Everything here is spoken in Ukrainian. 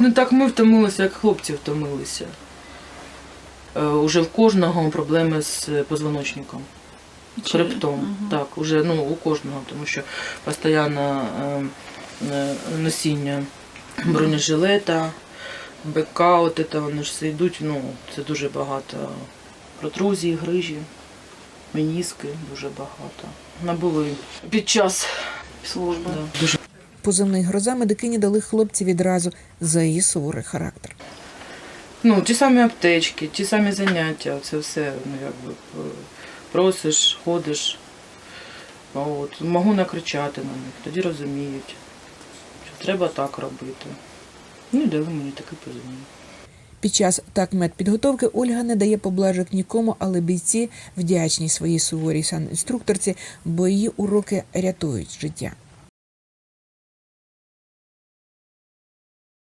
Не так ми втомилися, як хлопці втомилися. Е, Уже в кожного проблеми з позвоночником, хребтом. Так, уже ну, у кожного, тому що постійно е, е, носіння бронежилета, БК, от це, вони ж все йдуть, ну, це дуже багато. Протрузії, грижі, меніски дуже багато. Набули під час Служба. да, дуже Позивний гроза медикині дали хлопці відразу за її суворий характер. Ну, ті самі аптечки, ті самі заняття, це все, ну якби е, просиш, ходиш. От, можу накричати на них, тоді розуміють, що треба так робити. Ну, і дали мені такий позивний. Під час так медпідготовки Ольга не дає поблажок нікому, але бійці вдячні своїй суворій санінструкторці, бо її уроки рятують життя.